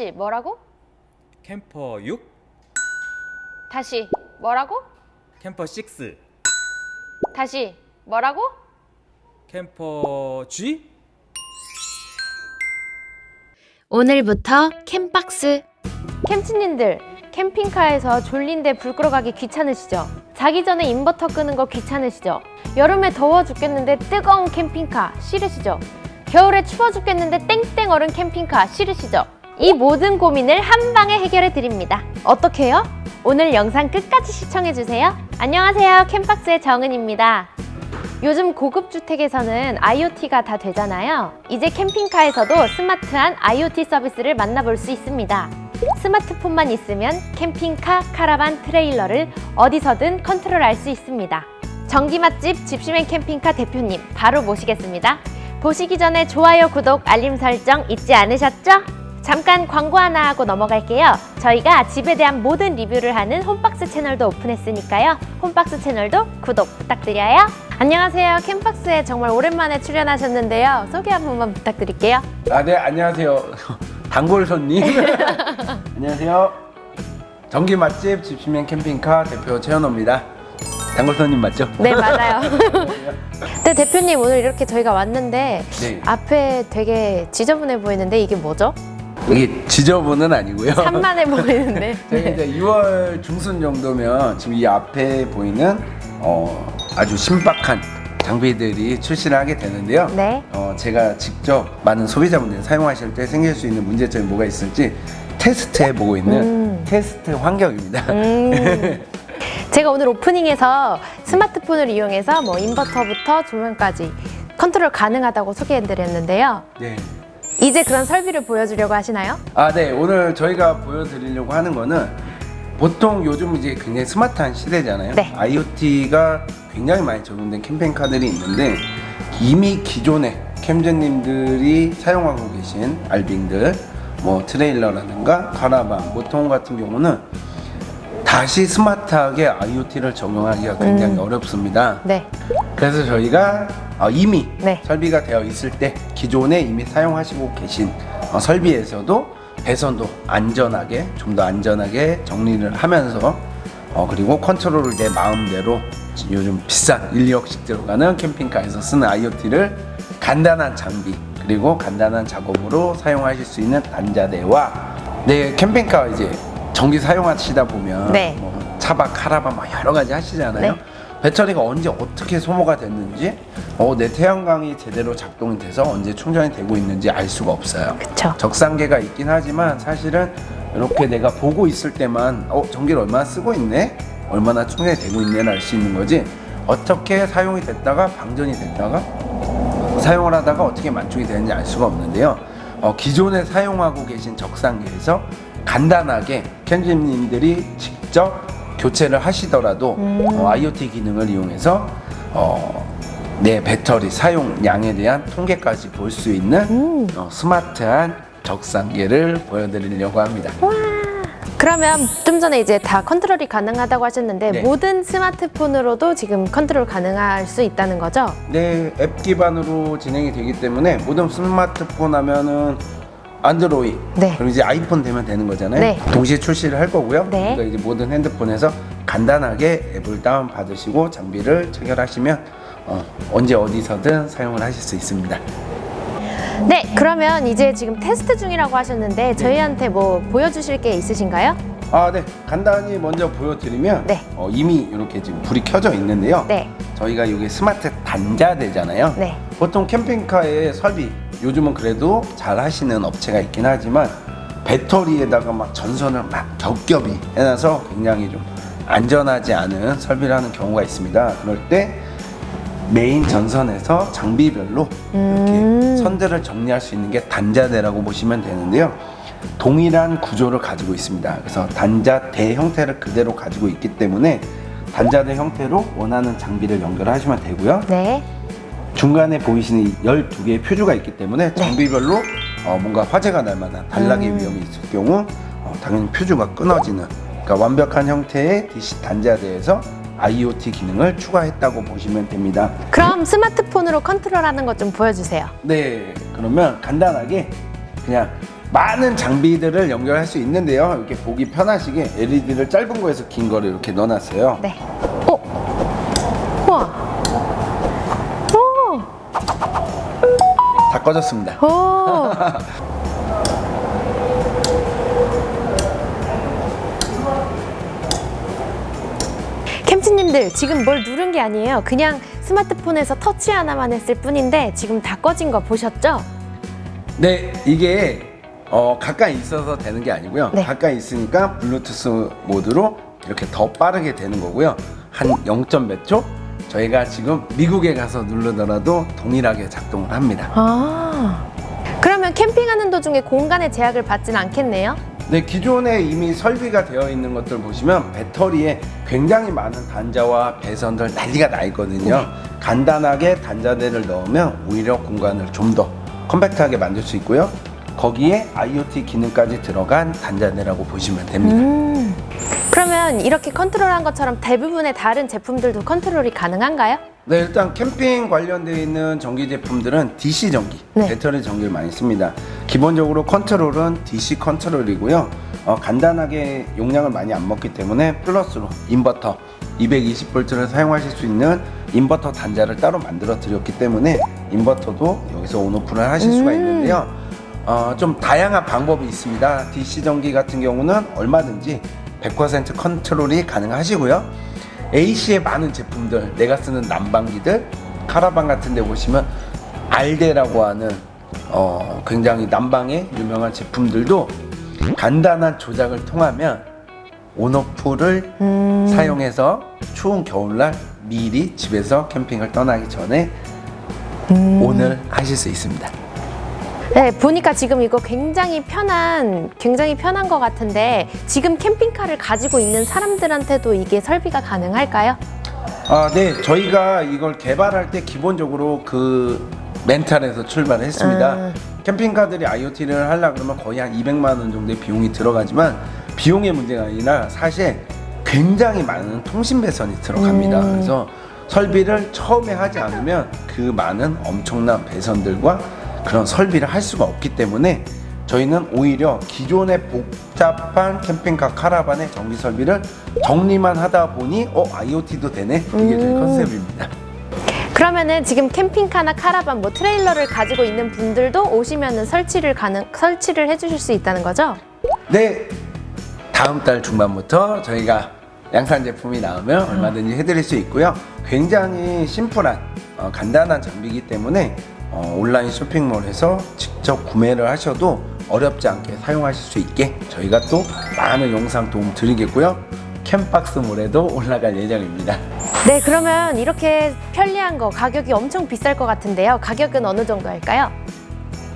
다시 뭐라고? 캠퍼 6, 다시 뭐라고? 캠퍼 6, 다시 뭐라고? 캠퍼 G, 오늘부터 캠박스 캠치님들 캠핑카에서 졸린데 불 끌어가기 귀찮으시죠? 자기 전에 인버터 끄는 거 귀찮으시죠? 여름에 더워 죽겠는데 뜨거운 캠핑카 싫으시죠? 겨울에 추워 죽겠는데 땡땡 얼은 캠핑카 싫으시죠? 이 모든 고민을 한 방에 해결해 드립니다. 어떻게 해요? 오늘 영상 끝까지 시청해 주세요. 안녕하세요. 캠박스의 정은입니다. 요즘 고급 주택에서는 IoT가 다 되잖아요. 이제 캠핑카에서도 스마트한 IoT 서비스를 만나볼 수 있습니다. 스마트폰만 있으면 캠핑카, 카라반, 트레일러를 어디서든 컨트롤할 수 있습니다. 전기 맛집 집시맨 캠핑카 대표님 바로 모시겠습니다. 보시기 전에 좋아요, 구독, 알림 설정 잊지 않으셨죠? 잠깐 광고 하나 하고 넘어갈게요. 저희가 집에 대한 모든 리뷰를 하는 홈박스 채널도 오픈했으니까요. 홈박스 채널도 구독 부탁드려요. 안녕하세요. 캠박스에 정말 오랜만에 출연하셨는데요. 소개 한 번만 부탁드릴게요. 아, 네, 안녕하세요. 단골 손님. 안녕하세요. 전기 맛집 집시면 캠핑카 대표 최현호입니다. 단골 손님 맞죠? 네, 맞아요. 네, 대표님 오늘 이렇게 저희가 왔는데 네. 앞에 되게 지저분해 보이는데 이게 뭐죠? 이게 지저분은 아니고요. 산만해 보이는데. 이제 2월 중순 정도면 지금 이 앞에 보이는 어, 아주 신박한 장비들이 출시를 하게 되는데요. 네. 어, 제가 직접 많은 소비자분들이 사용하실 때 생길 수 있는 문제점이 뭐가 있을지 테스트해 보고 있는 음. 테스트 환경입니다. 음. 제가 오늘 오프닝에서 스마트폰을 이용해서 뭐 인버터부터 조명까지 컨트롤 가능하다고 소개해드렸는데요. 네. 이제 그런 설비를 보여주려고 하시나요? 아, 네. 오늘 저희가 보여드리려고 하는 거는 보통 요즘 이제 굉장히 스마트한 시대잖아요. 네. IoT가 굉장히 많이 적용된 캠페인카들이 있는데 이미 기존의 캠제님들이 사용하고 계신 알빙들, 뭐 트레일러라든가 카라반, 모통 같은 경우는 다시 스마트하게 IoT를 적용하기가 굉장히 음. 어렵습니다. 네. 그래서 저희가 어, 이미 네. 설비가 되어 있을 때 기존에 이미 사용하시고 계신 어, 설비에서도 배선도 안전하게 좀 더 안전하게 정리를 하면서 어, 그리고 컨트롤을 내 마음대로 요즘 비싼 1, 2억씩 들어가는 캠핑카에서 쓰는 IoT를 간단한 장비 그리고 간단한 작업으로 사용하실 수 있는 단자대와 내 캠핑카 이제 전기 사용하시다 보면 네. 뭐 차박 카라반 막 여러 가지 하시잖아요. 네. 배터리가 언제 어떻게 소모가 됐는지 어, 내 태양광이 제대로 작동이 돼서 언제 충전이 되고 있는지 알 수가 없어요. 그쵸. 적상계가 있긴 하지만 사실은 이렇게 내가 보고 있을 때만 어 전기를 얼마나 쓰고 있네 얼마나 충전이 되고 있네를 알 수 있는 거지 어떻게 사용이 됐다가 방전이 됐다가 사용을 하다가 어떻게 만족이 되는지 알 수가 없는데요 어, 기존에 사용하고 계신 적상계에서 간단하게 캔진님들이 직접 교체를 하시더라도 어, IoT 기능을 이용해서 어, 내 배터리 사용량에 대한 통계까지 볼 수 있는 음. 어, 스마트한 적상계를 보여드리려고 합니다. 그러면 좀 전에 이제 다 컨트롤이 가능하다고 하셨는데 네. 모든 스마트폰으로도 지금 컨트롤 가능할 수 있다는 거죠? 네, 앱 기반으로 진행이 되기 때문에 모든 스마트폰 하면은 안드로이 네. 그리고 이제 아이폰 되면 되는 거잖아요. 네. 동시에 출시를 할 거고요. 네. 그러니까 이제 모든 핸드폰에서 간단하게 앱을 다운 받으시고 장비를 체결하시면 어, 언제 어디서든 사용을 하실 수 있습니다. 네, 그러면 이제 지금 테스트 중이라고 하셨는데 저희한테 뭐 보여주실 게 있으신가요? 아, 네. 간단히 먼저 보여드리면 네. 어, 이미 이렇게 지금 불이 켜져 있는데요. 네. 저희가 이게 스마트 단자대잖아요. 네. 보통 캠핑카의 설비 요즘은 그래도 잘 하시는 업체가 있긴 하지만 배터리에다가 막 전선을 막 겹겹이 해놔서 굉장히 좀 안전하지 않은 설비를 하는 경우가 있습니다. 그럴 때 메인 전선에서 장비별로 음. 이렇게 선들을 정리할 수 있는 게 단자대라고 보시면 되는데요. 동일한 구조를 가지고 있습니다. 그래서 단자대 형태를 그대로 가지고 있기 때문에 단자대 형태로 원하는 장비를 연결하시면 되고요. 네. 중간에 보이시는 이 12개의 표주가 있기 때문에 장비별로 어, 뭔가 화재가 날 만한 단락의 음. 위험이 있을 경우 어, 당연히 표주가 끊어지는 그러니까 완벽한 형태의 DC 단자대에서 IoT 기능을 추가했다고 보시면 됩니다. 그럼 스마트폰으로 컨트롤하는 것 좀 보여주세요. 네, 그러면 간단하게 그냥 많은 장비들을 연결할 수 있는데요. 이렇게 보기 편하시게 LED를 짧은 거에서 긴 거를 이렇게 넣어놨어요. 네. 꺼졌습니다. 오! 캠치님들 지금 뭘 누른 게 아니에요. 그냥 스마트폰에서 터치 하나만 했을 뿐인데 지금 다 꺼진 거 보셨죠? 네, 이게 어, 가까이 있어서 되는 게 아니고요. 네. 가까이 있으니까 블루투스 모드로 이렇게 더 빠르게 되는 거고요. 한 0. 몇 초? 저희가 지금 미국에 가서 누르더라도 동일하게 작동을 합니다. 아. 그러면 캠핑하는 도중에 공간의 제약을 받진 않겠네요. 네, 기존에 이미 설비가 되어 있는 것들 보시면 배터리에 굉장히 많은 단자와 배선들 난리가 나 있거든요. 간단하게 단자대를 넣으면 오히려 공간을 좀 더 컴팩트하게 만들 수 있고요. 거기에 IoT 기능까지 들어간 단자대라고 보시면 됩니다. 음. 그러면 이렇게 컨트롤한 것처럼 대부분의 다른 제품들도 컨트롤이 가능한가요? 네, 일단 캠핑 관련되어 있는 전기 제품들은 DC 전기, 네. 배터리 전기를 많이 씁니다. 기본적으로 컨트롤은 DC 컨트롤이고요. 어, 간단하게 용량을 많이 안 먹기 때문에 플러스로 인버터 220V를 사용하실 수 있는 인버터 단자를 따로 만들어 드렸기 때문에 인버터도 여기서 온오프를 하실 수가 음. 있는데요. 어, 좀 다양한 방법이 있습니다. DC 전기 같은 경우는 얼마든지 100% 컨트롤이 가능하시고요. AC의 많은 제품들, 내가 쓰는 난방기들, 카라반 같은 데 보시면 알데라고 하는 어, 굉장히 난방에 유명한 제품들도 간단한 조작을 통하면 온오프를 음. 사용해서 추운 겨울날 미리 집에서 캠핑을 떠나기 전에 음. 온을 하실 수 있습니다. 네, 보니까 지금 이거 굉장히 편한, 굉장히 편한 것 같은데 지금 캠핑카를 가지고 있는 사람들한테도 이게 설비가 가능할까요? 아, 네. 저희가 이걸 개발할 때 기본적으로 그 멘탈에서 출발을 했습니다. 음. 캠핑카들이 IoT를 하려 그러면 거의 한 200만 원 정도의 비용이 들어가지만 비용의 문제가 아니라 사실 굉장히 많은 통신 배선이 들어갑니다. 음. 그래서 설비를 처음에 하지 않으면 그 많은 엄청난 배선들과 그런 설비를 할 수가 없기 때문에 저희는 오히려 기존의 복잡한 캠핑카 카라반의 전기 설비를 정리만 하다 보니 어 IoT도 되네 이게 저희 음. 컨셉입니다. 그러면은 지금 캠핑카나 카라반 뭐 트레일러를 가지고 있는 분들도 오시면은 설치를 가능 설치를 해주실 수 있다는 거죠? 네 다음 달 중반부터 저희가 양산 제품이 나오면 얼마든지 해드릴 수 있고요. 굉장히 심플한 어, 간단한 장비이기 때문에 어, 온라인 쇼핑몰에서 직접 구매를 하셔도 어렵지 않게 사용하실 수 있게 저희가 또 많은 영상 도움 드리겠고요. 캠박스몰에도 올라갈 예정입니다. 네, 그러면 이렇게 편리한 거 가격이 엄청 비쌀 것 같은데요. 가격은 어느 정도 할까요?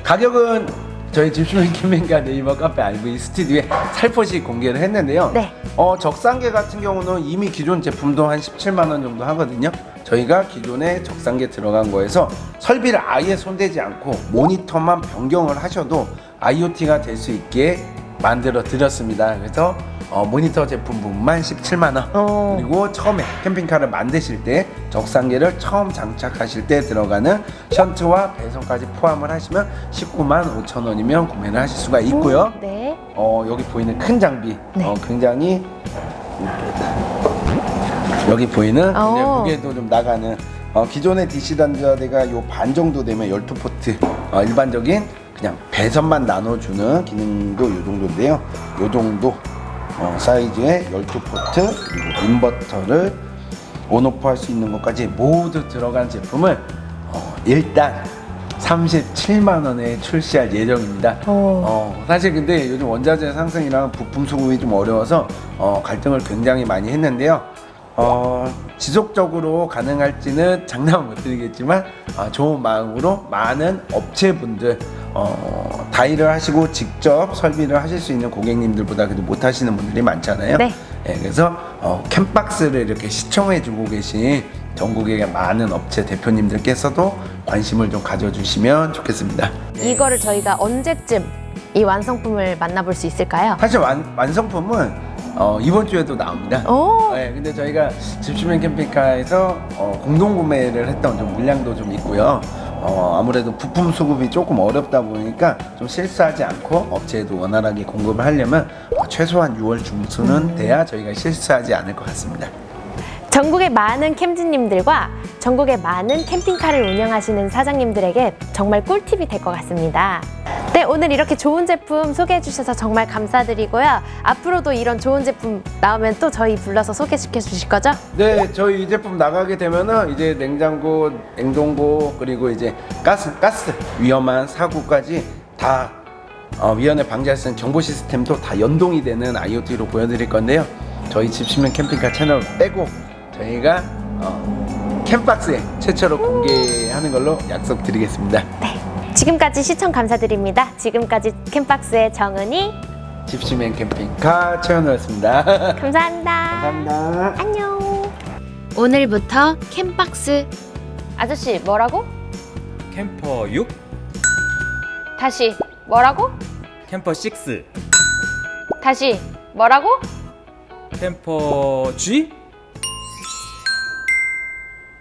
가격은 저희 집주인 캠핑카 네이버 카페 RV 스튜디오에 살포시 공개를 했는데요. 네. 어, 적상계 같은 경우는 이미 기존 제품도 한 17만 원 정도 하거든요. 저희가 기존에 적상계 들어간 거에서 설비를 아예 손대지 않고 모니터만 변경을 하셔도 IoT가 될 수 있게 만들어 드렸습니다. 그래서 어, 모니터 제품 부분만 17만 원. 어. 그리고 처음에 캠핑카를 만드실 때 적상계를 처음 장착하실 때 들어가는 션트와 배선까지 포함을 하시면 19만 5천 원이면 구매를 하실 수가 있고요. 네. 어, 여기 보이는 큰 장비 네. 어, 굉장히 여기 보이는 굉장히 어. 무게도 좀 나가는 어, 기존의 DC 단자대가 요 반 정도 되면 12포트 어, 일반적인 그냥 배선만 나눠주는 기능도 요 정도인데요 요 정도 어, 사이즈의 12포트 그리고 인버터를 온오프 할 수 있는 것까지 모두 들어간 제품을 어, 일단 37만 원에 출시할 예정입니다. 어. 어, 사실 근데 요즘 원자재 상승이랑 부품 수급이 좀 어려워서 어, 갈등을 굉장히 많이 했는데요. 어, 지속적으로 가능할지는 장담은 못 드리겠지만 아, 좋은 마음으로 많은 업체분들 어, 다이를 하시고 직접 설비를 하실 수 있는 고객님들보다 그래도 못 하시는 분들이 많잖아요. 네. 예, 그래서 어, 캠박스를 이렇게 시청해 주고 계신 전국의 많은 업체 대표님들께서도 관심을 좀 가져주시면 좋겠습니다. 이거를 저희가 언제쯤 이 완성품을 만나볼 수 있을까요? 사실 완, 완성품은 어, 이번 주에 도 나옵니다. 오. 네, 근데 저희가 집주민 캠핑카에서 어, 공동 구매를 했던 좀 물량도 좀 있고요. 어, 아무래도 부품 수급이 조금 어렵다 보니까 좀 실수하지 않고 업체에도 원활하게 공급을 하려면 어, 최소한 6월 중순은 돼야 저희가 실수하지 않을 것 같습니다. 전국의 많은 캠즈님들과 전국의 많은 캠핑카를 운영하시는 사장님들에게 정말 꿀팁이 될 것 같습니다. 네, 오늘 이렇게 좋은 제품 소개해 주셔서 정말 감사드리고요. 앞으로도 이런 좋은 제품 나오면 또 저희 불러서 소개시켜 주실 거죠? 네, 저희 이 제품 나가게 되면은 이제 냉장고, 냉동고 그리고 이제 가스, 가스 위험한 사고까지 다 어, 위험에 방지할 수 있는 정보 시스템도 다 연동이 되는 IoT로 보여드릴 건데요. 저희 집시면 캠핑카 채널 빼고 저희가 어, 캠박스에 최초로 공개하는 걸로 약속드리겠습니다. 네. 지금까지 시청 감사드립니다. 지금까지 캠박스의 정은이 집시맨 캠핑카 최현우였습니다. 감사합니다. 감사합니다. 안녕. 오늘부터 캠박스 아저씨 뭐라고? 캠퍼 6? 다시 뭐라고? 캠퍼 6? 다시 뭐라고? 캠퍼 G?